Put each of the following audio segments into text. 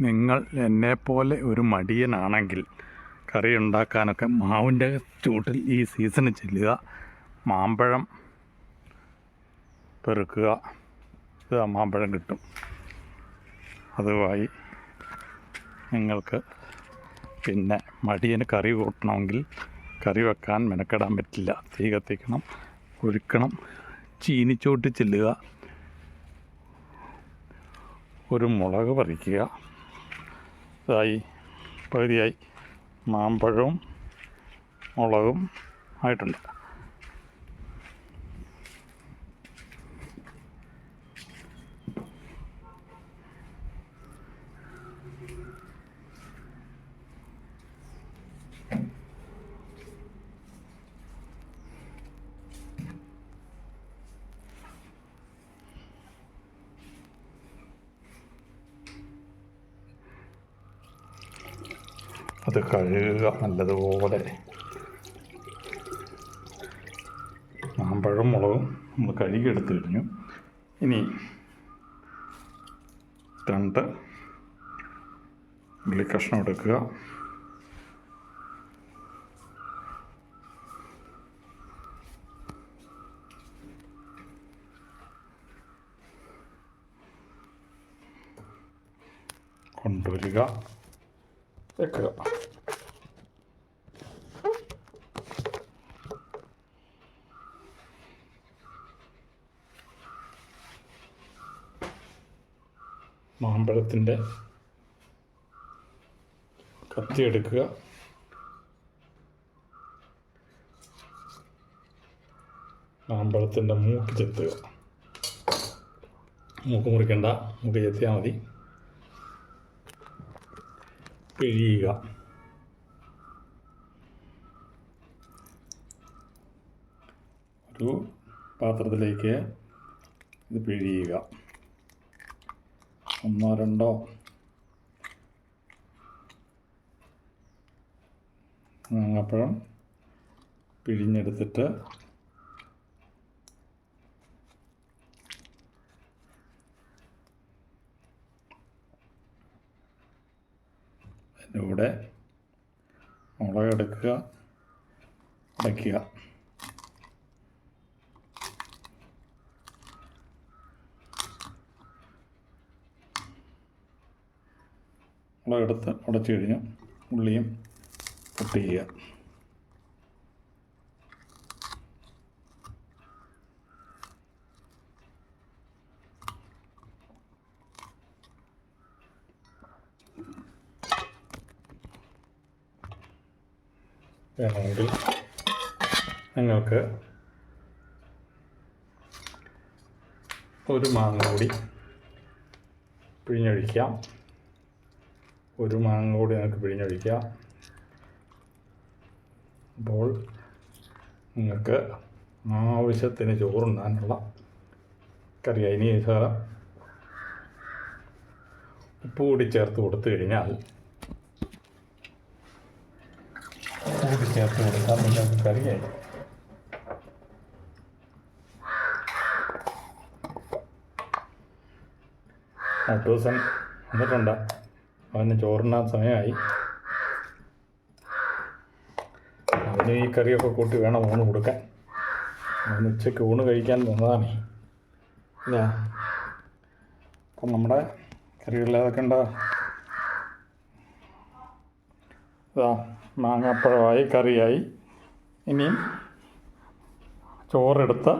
നിങ്ങൾ എന്നെപ്പോലെ ഒരു മടിയനാണെങ്കിൽ കറി ഉണ്ടാക്കാനൊക്കെ മാവിന്റെ ചൂട്ടിൽ ഈ സീസണിൽ ചെല്ലുക. മാമ്പഴം പെറുക്കുക. ഇത് മാമ്പഴം കിട്ടും. അതുമായി നിങ്ങൾക്ക് പിന്നെ മടിയന് കറി കൂട്ടണമെങ്കിൽ കറി വെക്കാൻ മെനക്കെടാൻ പറ്റില്ല. തീ കത്തിക്കണം ഒഴുക്കണം ചീനിച്ചോട്ട് ചെല്ലുക. ഒരു മുളക് പറിക്കുക. ഇതായി പകുതിയായി മാമ്പഴവും മുളകും ആയിട്ടുണ്ട്. അത് കഴുകുക നല്ലതുപോലെ. മാമ്പഴം മുളകും നമ്മൾ കഴുകിയെടുത്ത് കഴിഞ്ഞു. ഇനി രണ്ട് ഉള്ളി കഷ്ണം എടുക്കുക. കൊണ്ടുവരിക. വെക്കുക മാമ്പഴത്തിന്റെ കത്തിയെടുക്കുക മാമ്പഴത്തിന്റെ മൂക്ക് ചെത്തുക. മൂക്ക് മുറിക്കണ്ട. മൂക്ക് ചെത്തിയാൽ മതി. പിഴിയുക. ഒരു പാത്രത്തിലേക്ക് ഇത് പിഴിയുക. ഒന്നോ രണ്ടോ. മാങ്ങാപ്പഴം പിഴിഞ്ഞെടുത്തിട്ട് മുളക് മുളകെടുക്കുക അടയ്ക്കുക. മുളകെടുത്ത് ഉടച്ചു കഴിഞ്ഞ് ഉള്ളിയും കട്ട് ചെയ്യുക. വേണമെങ്കിൽ നിങ്ങൾക്ക് ഒരു മാങ്ങ കൂടി പിഴിഞ്ഞൊഴിക്കാം. ഒരു മാങ്ങ കൂടി നിങ്ങൾക്ക് പിഴിഞ്ഞൊഴിക്കാം. അപ്പോൾ നിങ്ങൾക്ക് ആവശ്യത്തിന് ചോറുണ്ടാനുള്ള കറിയായി. ഇനി ഉപ്പ് കൂടി ചേർത്ത് കൊടുത്തു കഴിഞ്ഞാൽ ചേർത്ത് കൊടുത്താൽ നിങ്ങൾക്ക് കറിയായി ദിവസം വന്നിട്ടുണ്ട്. അവന് ചോറിനാൻ സമയമായി. അവന് ഈ കറിയൊക്കെ കൂട്ടി വേണം ഊണ് കൊടുക്കാൻ. അവന് ഉച്ചയ്ക്ക് ഊണ് കഴിക്കാൻ വന്നതാണ്. ഇല്ല അപ്പം നമ്മുടെ കറികളിൽ ഉണ്ടോ? ഇതാ മാങ്ങാപ്പഴമായി കറിയായി. ഇനിയും ചോറെടുത്ത്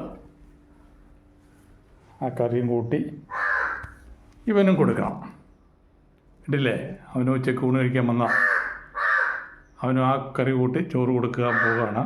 ആ കറിയും കൂട്ടി ഇവനും കൊടുക്കണം. ഇട്ടില്ലേ അവന് ഉച്ചയ്ക്ക് ഊണ് കഴിക്കാൻ വന്ന അവനും ആ കറി കൂട്ടി ചോറ് കൊടുക്കാൻ പോവുകയാണ്.